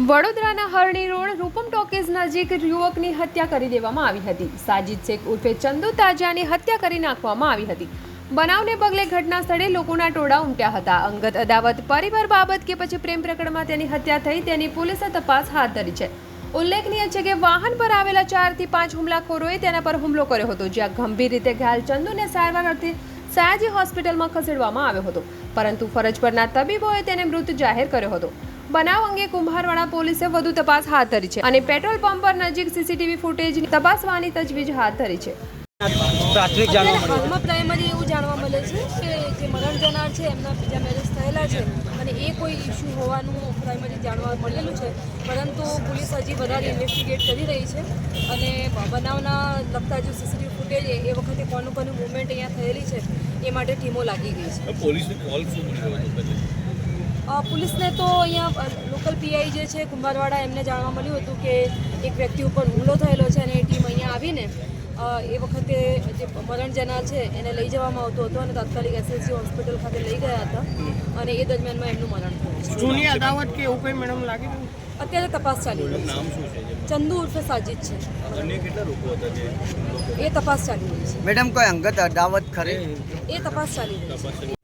વડોદરાના હરણી road Roopam talkies નજીક યુવકની હત્યા કરી દેવામાં આવી હતી. સાજિદ શેખ ઉર્ફે ચંદુ તાજાની હત્યા કરી નાખવામાં આવી હતી. બનાવને પગલે ઘટના સ્થળે લોકોના ટોળા ઉમટ્યા હતા. અંગત અદાવત પરિવાર બાબત કે પછી પ્રેમ પ્રકરણમાં તેની હત્યા થઈ તેની પોલીસે તપાસ હાથ ધરી છે. ઉલ્લેખનીય છે કે વાહન પર આવેલા ચારથી પાંચ હુમલાખોરોએ તેના પર હુમલો કર્યો હતો, જ્યાં ગંભીર રીતે ઘાયલ ચંદુને સારવાર અર્થે સયાજી હોસ્પિટલમાં ખસેડવામાં આવ્યો હતો. પરંતુ ફરજ પરના તબીબોએ તેને મૃત જાહેર કર્યો હતો. બનાવ અંગે કુંભારવાડા પોલીસે વધુ તપાસ હાથ ધરી છે અને પેટ્રોલ પંપ પર નજીક સીસીટીવી ફૂટેજ તપાસવાની તજવીજ હાથ ધરી છે. પ્રાથમિક જાણવા પ્રાઇમરી એવું જાણવા મળે છે કે જે મરણ જનાર છે એમના બીજા મેરેજ થયેલા છે અને એ કોઈ ઇસ્યુ હોવાનું પ્રાઇમરી જાણવા મળેલું છે. પરંતુ પોલીસ હજી વધારે ઇન્વેસ્ટિગેટ કરી રહી છે અને બનાવના લગતા જે સીસીટીવી ફૂટેજ એ વખતે કોનું કોનું મુવમેન્ટ અહીંયા થયેલી છે એ માટે ટીમો લાગી ગઈ છે. પોલીસને કોલ શું મળ્યો હતો પહેલે અ, પોલીસને તો અહીંયા લોકલ પીઆઈ જે છે કુંભારવાડા એમને જાણવા મળ્યું હતું કે એક વ્યક્તિ ઉપર હુમલો થયેલો છે અને એ ટીમ અહીંયા આવીને એ વખતે જે મરણ જનાર છે એને લઈ જવામાં આવતો હતો અને તાત્કાલિક એસએસસી હોસ્પિટલ ખાતે લઈ ગયા હતા અને એ દરમિયાનમાં એમનું મરણ થયું જૂની અદાવત કે એવું કંઈ મેડમ લાગે અત્યારે તપાસ ચાલી રહી છે. છે ચંદુ ઉર્ફે સાજિદ છે. અન્ય કેટલા લોકો હતા જે એ તપાસ ચાલી રહી મેડમ કોઈ અંગત અદાવત ખરી? છે એ તપાસ ચાલી રહી છે.